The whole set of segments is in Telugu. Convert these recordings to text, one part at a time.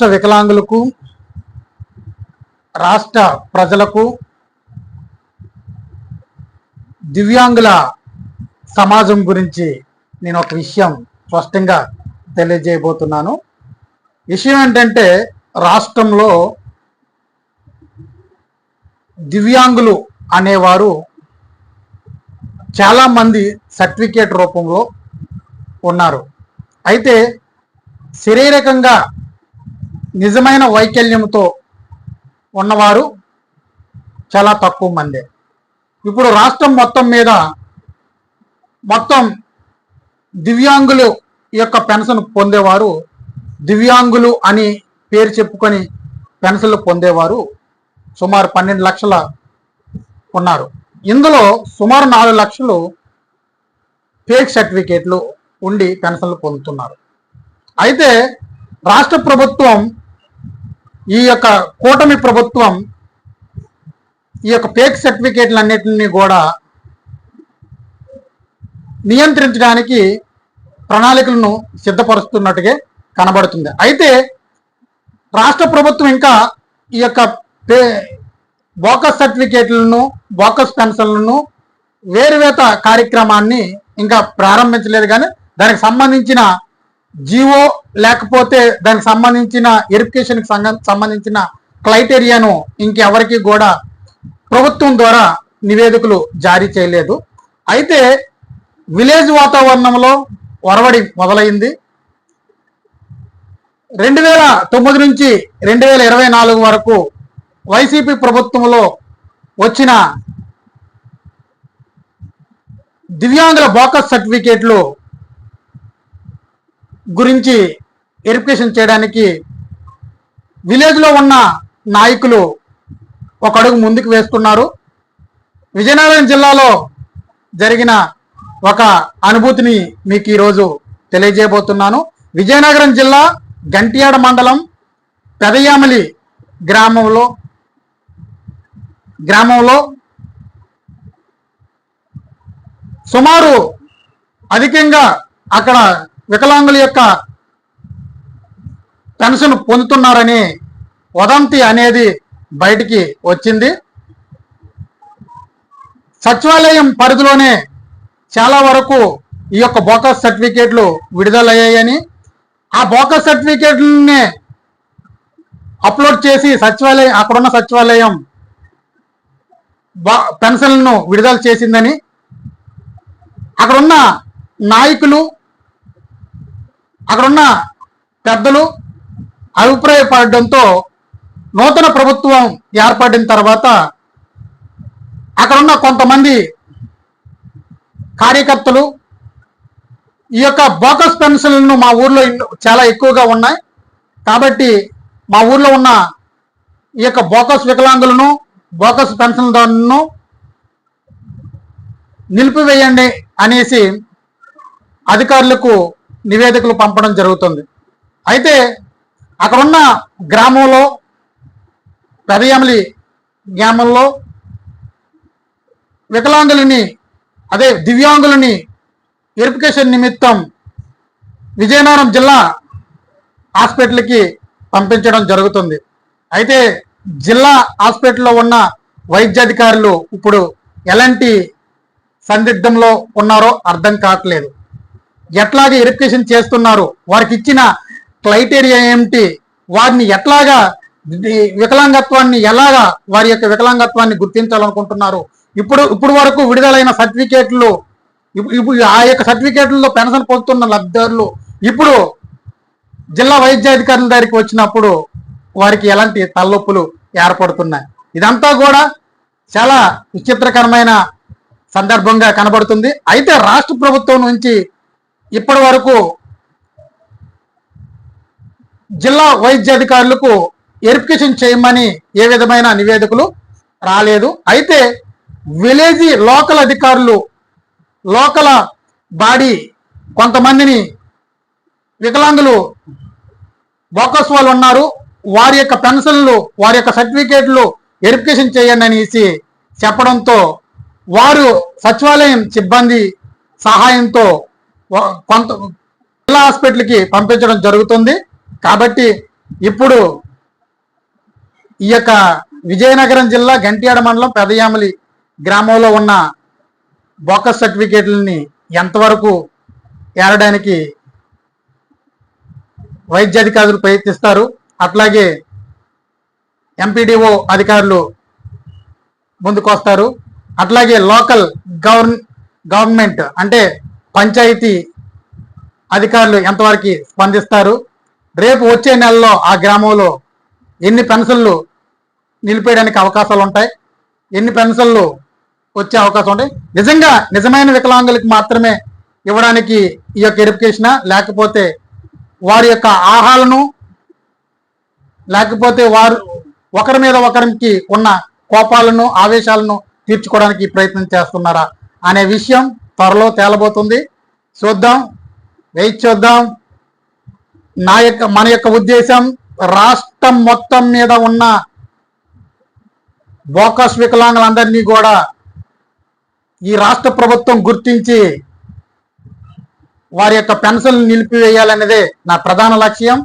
రాష్ట్ర వికలాంగులకు రాష్ట్ర ప్రజలకు దివ్యాంగుల సమాజం గురించి నేను ఒక విషయం స్పష్టంగా తెలియజేయబోతున్నాను. విషయం ఏంటంటే రాష్ట్రంలో దివ్యాంగులు అనేవారు చాలామంది సర్టిఫికేట్ రూపంలో ఉన్నారు. అయితే శారీరకంగా నిజమైన వైకల్యంతో ఉన్నవారు చాలా తక్కువ మందే. ఇప్పుడు రాష్ట్రం మొత్తం మీద మొత్తం దివ్యాంగులు యొక్క పెన్షన్ పొందేవారు దివ్యాంగులు అని పేరు చెప్పుకొని పెన్షన్లు పొందేవారు సుమారు పన్నెండు లక్షల ఉన్నారు. ఇందులో సుమారు నాలుగు లక్షలు ఫేక్ సర్టిఫికేట్లు ఉండి పెన్షన్లు పొందుతున్నారు. అయితే రాష్ట్ర ప్రభుత్వం ఈ యొక్క కూటమి ప్రభుత్వం ఈ యొక్క ఫేక్ సర్టిఫికేట్లన్నింటినీ కూడా నియంత్రించడానికి ప్రణాళికలను సిద్ధపరుస్తున్నట్టుగా కనబడుతుంది. అయితే రాష్ట్ర ప్రభుత్వం ఇంకా ఈ యొక్క పే బోకస్ సర్టిఫికేట్లను బోకస్ పెన్షన్లను వేరువేత కార్యక్రమాన్ని ఇంకా ప్రారంభించలేదు కానీ దానికి సంబంధించిన జీవో లేకపోతే దానికి సంబంధించిన ఎరిఫికేషన్ సంబంధించిన క్రైటీరియాను ఇంకెవరికి కూడా ప్రభుత్వం ద్వారా నివేదికలు జారీ చేయలేదు. అయితే విలేజ్ వాతావరణంలో ఒరవడి మొదలైంది. రెండు వేల తొమ్మిది నుంచి రెండు వేల ఇరవై నాలుగు వరకు వైసీపీ ప్రభుత్వంలో వచ్చిన దివ్యాంగుల బోకస్ సర్టిఫికేట్లు గురించి వెరిఫికేషన్ చేయడానికి విలేజ్లో ఉన్న నాయకులు ఒక అడుగు ముందుకు వేస్తున్నారు. విజయనగరం జిల్లాలో జరిగిన ఒక అనుభూతిని మీకు ఈరోజు తెలియజేయబోతున్నాను. విజయనగరం జిల్లా గంటియాడ మండలం పెదయామలి గ్రామంలో గ్రామంలో సుమారు అధికంగా అక్కడ వికలాంగుల యొక్క పెన్షన్ పొందుతున్నారని వదంతి అనేది బయటికి వచ్చింది. సచివాలయం పరిధిలోనే చాలా వరకు ఈ యొక్క బోకస్ సర్టిఫికేట్లు విడుదలయ్యాయని ఆ బోకస్ సర్టిఫికేట్లనే అప్లోడ్ చేసి సచివాలయం అక్కడున్న సచివాలయం పెన్షన్లను విడుదల చేసిందని అక్కడున్న నాయకులు అక్కడున్న పెద్దలు అభిప్రాయపడడంతో నూతన ప్రభుత్వం ఏర్పడిన తర్వాత అక్కడున్న కొంతమంది కార్యకర్తలు ఈ యొక్క బోకస్ పెన్షన్లను మా ఊర్లో చాలా ఎక్కువగా ఉన్నాయి. కాబట్టి మా ఊర్లో ఉన్న ఈ యొక్క బోకస్ వికలాంగులను బోకస్ పెన్షన్దారులను నిలిపివేయండి అనేసి అధికారులకు నివేదికలు పంపడం జరుగుతుంది. అయితే అక్కడున్న గ్రామంలో పెదయమలి గ్రామంలో వికలాంగులని అదే దివ్యాంగులని వెరిఫికేషన్ నిమిత్తం విజయనగరం జిల్లా హాస్పిటల్కి పంపించడం జరుగుతుంది. అయితే జిల్లా హాస్పిటల్లో ఉన్న వైద్యాధికారులు ఇప్పుడు ఎలాంటి సందిగ్ధంలో ఉన్నారో అర్థం కావట్లేదు. ఎట్లాగా వెరిఫికేషన్ చేస్తున్నారు? వారికి ఇచ్చిన క్రైటీరియా ఏమిటి? వారిని ఎట్లాగా వికలాంగత్వాన్ని ఎలాగా వారి యొక్క వికలాంగత్వాన్ని గుర్తించాలనుకుంటున్నారు? ఇప్పుడు ఇప్పుడు వరకు విడుదలైన సర్టిఫికేట్లు ఇప్పుడు ఆ యొక్క సర్టిఫికేట్లలో పెన్షన్ పొందుతున్న లబ్ధిదారులు ఇప్పుడు జిల్లా వైద్యాధికారుల దగ్గరికి వచ్చినప్పుడు వారికి ఎలాంటి తలనొప్పులు ఏర్పడుతున్నాయి? ఇదంతా కూడా చాలా విచిత్రకరమైన సందర్భంగా కనబడుతుంది. అయితే రాష్ట్ర ప్రభుత్వం నుంచి ఇప్పటి వరకు జిల్లా వైద్యాధికారులకు వెరిఫికేషన్ చేయమని ఏ విధమైన నివేదికలు రాలేదు. అయితే విలేజ్ లోకల్ అధికారులు లోకల్ బాడీ కొంతమందిని వికలాంగులు బోకస్ వాళ్ళు ఉన్నారు. వారి యొక్క పెన్షన్లు వారి యొక్క సర్టిఫికేట్లు వెరిఫికేషన్ చేయండి అనేసి చెప్పడంతో వారు సచివాలయం సిబ్బంది సహాయంతో కొంత జిల్లా హాస్పిటల్కి పంపించడం జరుగుతుంది. కాబట్టి ఇప్పుడు ఈ యొక్క విజయనగరం జిల్లా గంట్యాడ మండలం పెదయామలి గ్రామంలో ఉన్న బోకస్ సర్టిఫికేట్లని ఎంతవరకు ఏరడానికి వైద్య అధికారులు ప్రయత్నిస్తారు. అట్లాగే ఎంపీడీఓ అధికారులు ముందుకొస్తారు. అట్లాగే లోకల్ గవర్న గవర్నమెంట్ అంటే పంచాయతీ అధికారులు ఎంతవరకు స్పందిస్తారు? రేపు వచ్చే నెలలో ఆ గ్రామంలో ఎన్ని పెన్షన్లు నిలిపేయడానికి అవకాశాలు ఉంటాయి? ఎన్ని పెన్షన్లు వచ్చే అవకాశం ఉంటాయి? నిజంగా నిజమైన వికలాంగులకు మాత్రమే ఇవ్వడానికి ఈ యొక్క ఎరిఫికేషనా లేకపోతే వారి యొక్క ఆహాలను లేకపోతే వారు ఒకరి మీద ఒకరికి ఉన్న కోపాలను ఆవేశాలను తీర్చుకోవడానికి ప్రయత్నం చేస్తున్నారా? అనే విషయం త్వరలో తేలబోతుంది. చూద్దాం. వెయిట్ చూద్దాం. నా యొక్క మన యొక్క ఉద్దేశం రాష్ట్రం మొత్తం మీద ఉన్న బోకస్ వికలాంగులందరినీ కూడా ఈ రాష్ట్ర ప్రభుత్వం గుర్తించి వారి యొక్క పెన్షన్లు నిలిపివేయాలనేదే నా ప్రధాన లక్ష్యం.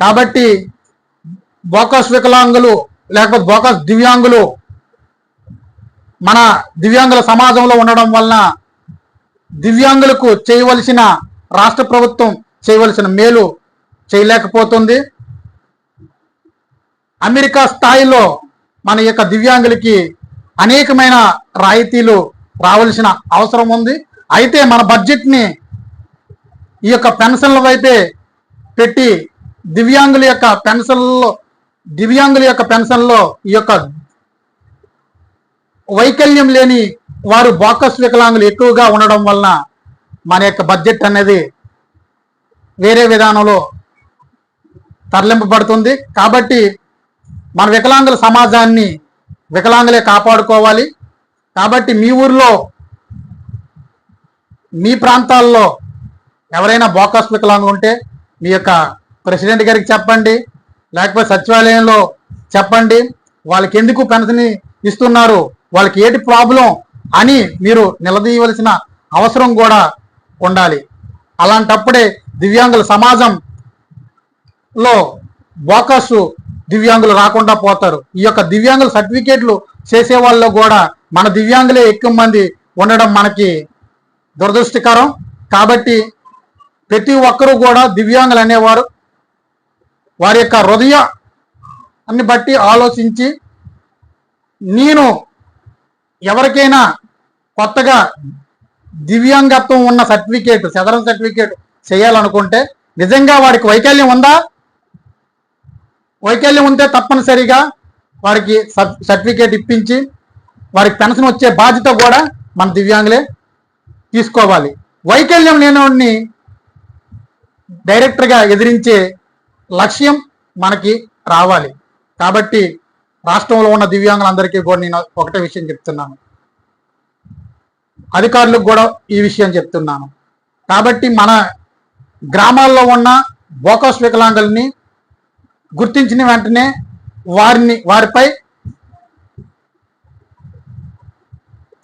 కాబట్టి బోకస్ వికలాంగులు లేకపోతే బోకస్ దివ్యాంగులు మన దివ్యాంగుల సమాజంలో ఉండడం వలన దివ్యాంగులకు చేయవలసిన రాష్ట్ర ప్రభుత్వం చేయవలసిన మేలు చేయలేకపోతుంది. అమెరికా స్థాయిలో మన యొక్క దివ్యాంగులకి అనేకమైన రాయితీలు రావాల్సిన అవసరం ఉంది. అయితే మన బడ్జెట్ని ఈ యొక్క పెన్షన్ల వైపే పెట్టి దివ్యాంగుల యొక్క పెన్షన్లో దివ్యాంగుల యొక్క పెన్షన్లో ఈ యొక్క వైకల్యం లేని వారు బోకస్ వికలాంగులు ఎక్కువగా ఉండడం వలన మన యొక్క బడ్జెట్ అనేది వేరే విధానంలో తరలింపబడుతుంది. కాబట్టి మన వికలాంగుల సమాజాన్ని వికలాంగులే కాపాడుకోవాలి. కాబట్టి మీ ఊర్లో మీ ప్రాంతాల్లో ఎవరైనా బోకస్ వికలాంగులు ఉంటే మీ యొక్క ప్రెసిడెంట్ గారికి చెప్పండి లేకపోతే సచివాలయంలో చెప్పండి. వాళ్ళకి ఎందుకు పెన్షన్ ఇస్తున్నారు? వాళ్ళకి ఏటి ప్రాబ్లం? అని మీరు నిలదీయవలసిన అవసరం కూడా ఉండాలి. అలాంటప్పుడే దివ్యాంగుల సమాజంలో బోకస్ దివ్యాంగులు రాకుండా పోతారు. ఈ యొక్క దివ్యాంగుల సర్టిఫికేట్లు చేసే వాళ్ళలో కూడా మన దివ్యాంగులే ఎక్కువ మంది ఉండడం మనకి దురదృష్టకరం. కాబట్టి ప్రతి ఒక్కరూ కూడా దివ్యాంగులు అనేవారు వారి యొక్క హృదయాన్ని బట్టి ఆలోచించి నేను ఎవరికైనా కొత్తగా దివ్యాంగత్వం ఉన్న సర్టిఫికేట్ సదరం సర్టిఫికేట్ చేయాలనుకుంటే నిజంగా వాడికి వైకల్యం ఉందా? వైకల్యం ఉంటే తప్పనిసరిగా వారికి సర్టిఫికేట్ ఇప్పించి వారికి పెన్షన్ వచ్చే బాధ్యత కూడా మన దివ్యాంగులే తీసుకోవాలి. వైకల్యం లేనివాడిని డైరెక్టర్గా ఎదిరించే లక్ష్యం మనకి రావాలి. కాబట్టి రాష్ట్రంలో ఉన్న దివ్యాంగులందరికీ కూడా నేను ఒకటే విషయం చెప్తున్నాను. అధికారులకు కూడా ఈ విషయం చెప్తున్నాను. కాబట్టి మన గ్రామాల్లో ఉన్న బోకస్ వికలాంగుల్ని గుర్తించిన వెంటనే వారిని వారిపై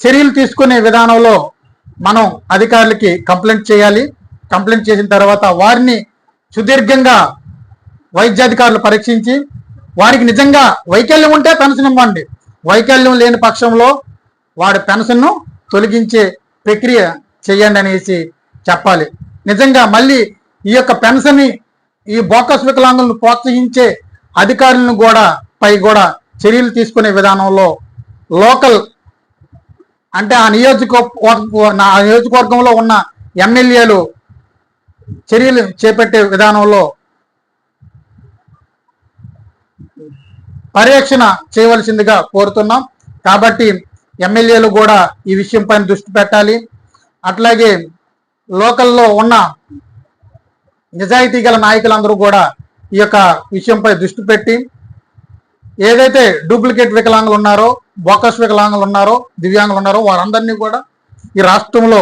చర్యలు తీసుకునే విధానంలో మనం అధికారులకి కంప్లైంట్ చేయాలి. కంప్లైంట్ చేసిన తర్వాత వారిని సుదీర్ఘంగా వైద్యాధికారులు పరీక్షించి వారికి నిజంగా వైకల్యం ఉంటే పెన్షన్ ఇవ్వండి. వైకల్యం లేని పక్షంలో వాడి పెన్షన్ను తొలగించే ప్రక్రియ చేయండి అనేసి చెప్పాలి. నిజంగా మళ్ళీ ఈ యొక్క పెన్షన్ ఈ బోకస్ వికలాంగులను ప్రోత్సహించే అధికారులను కూడా పై కూడా చర్యలు తీసుకునే విధానంలో లోకల్ అంటే ఆ నియోజక నా నియోజకవర్గంలో ఉన్న ఎమ్మెల్యేలు చర్యలు చేపట్టే విధానంలో పర్యవేక్షణ చేయవలసిందిగా కోరుతున్నాం. కాబట్టి ఎమ్మెల్యేలు కూడా ఈ విషయం పైన దృష్టి పెట్టాలి. అట్లాగే లోకల్లో ఉన్న నిజాయితీ గల నాయకులందరూ కూడా ఈ యొక్క విషయంపై దృష్టి పెట్టి ఏదైతే డూప్లికేట్ వికలాంగులు ఉన్నారో బోకస్ వికలాంగులు ఉన్నారో దివ్యాంగులు ఉన్నారో వారందరినీ కూడా ఈ రాష్ట్రంలో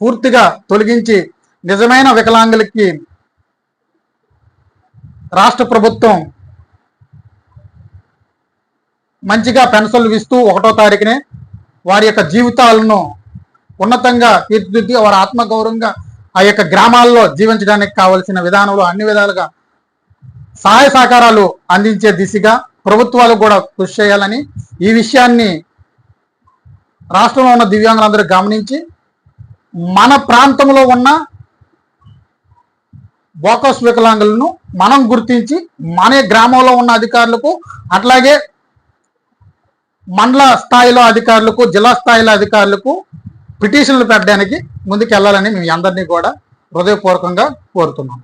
పూర్తిగా తొలగించి నిజమైన వికలాంగులకి రాష్ట్ర ప్రభుత్వం మంచిగా పెన్షన్లు ఇస్తూ ఒకటో తారీఖునే వారి యొక్క జీవితాలను ఉన్నతంగా తీర్చిదిద్ది వారి ఆత్మగౌరవంగా ఆ యొక్క గ్రామాల్లో జీవించడానికి కావలసిన విధానంలో అన్ని విధాలుగా సహాయ సహకారాలు అందించే దిశగా ప్రభుత్వాలు కూడా కృషి చేయాలని ఈ విషయాన్ని రాష్ట్రంలో ఉన్న దివ్యాంగులందరూ గమనించి మన ప్రాంతంలో ఉన్న బోకస్ వికలాంగులను మనం గుర్తించి మన గ్రామంలో ఉన్న అధికారులకు అట్లాగే మండల స్థాయిలో అధికారులకు జిల్లా స్థాయిలో అధికారులకు పిటిషన్లు పెట్టడానికి ముందుకు వెళ్ళాలని మేము అందరినీ కూడా హృదయపూర్వకంగా కోరుతున్నాం.